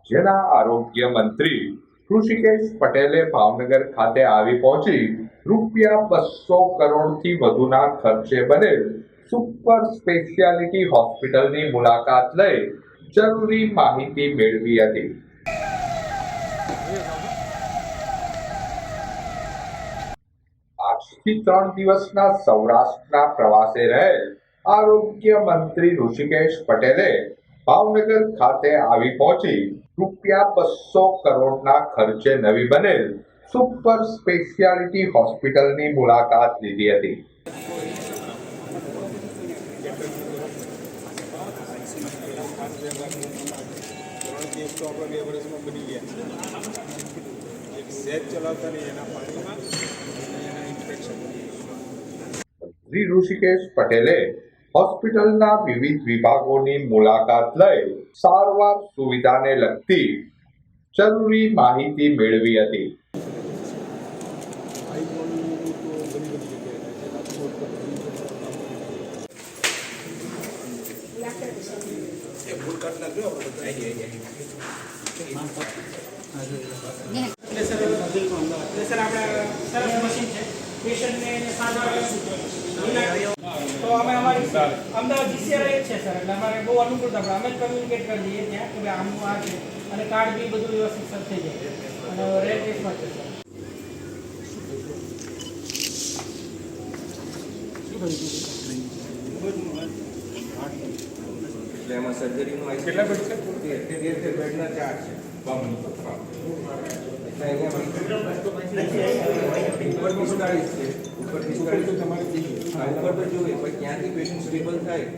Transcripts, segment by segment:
રાજ્યના આરોગ્ય મંત્રી ઋષિકેશ પટેલે ભાવનગર ખાતે આવી પહોંચી રૂપિયા બસો કરોડથી વધુના ખર્ચે બનેલ સુપર સ્પેશિયાલિટી હોસ્પિટલની મુલાકાત લઈ જરૂરી માહિતી મેળવી હતી. આજથી ત્રણ દિવસના સૌરાષ્ટ્રના પ્રવાસે રહેલ આરોગ્ય મંત્રી ઋષિકેશ પટેલે ભાવનગર ખાતે આવી પહોંચી રૂપિયા બસો કરોડના ખર્ચે નવી બનેલ સુપર સ્પેશિયાલિટી હોસ્પિટલની મુલાકાત લીધી હતી. શ્રી ઋષિકેશ પટેલે હોસ્પિટલના વિવિધ વિભાગોની મુલાકાત લઈ સારવાર સુવિધાને લગતી જરૂરી માહિતી મેળવી હતી. સર આપણે સરસ મશીન તો અમે અમારી અમદાવાદ જીસીઆરઆઈ જ છે સર. એટલે અમારે બહુ અનુકૂળતા પડે. અમે જ કમ્યુનિકેટ કરી દઈએ ત્યાં કે ભાઈ આમનું આ છે. અને કાર્ડ બી બધું વ્યવસ્થિત સર થઈ જાય. અને રેડ કેસમાં છે સર. એટલે એમાં સર્જરીનું કેટલા બેડ છે? તેર તેર તેર બેડના ચાર છે. એટલે અહીંયા ઉપર પિસ્તાળીસ છે ઉપર પિસ્તાળીસ તો તમારે થઈ ગયું ઉપર તો જોઈએ પણ ક્યાંથી પેશન્ટ સ્ટેબલ થાય.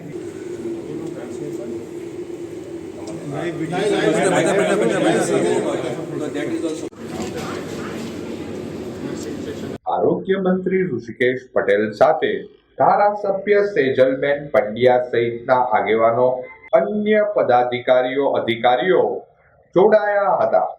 આરોગ્ય મંત્રી ઋષિકેશ પટેલ સાથે ધારાસભ્ય સેજલબેન પંડ્યા સહિતના આગેવાનો અન્ય પદાધિકારીઓ અધિકારીઓ જોડાયા હતા.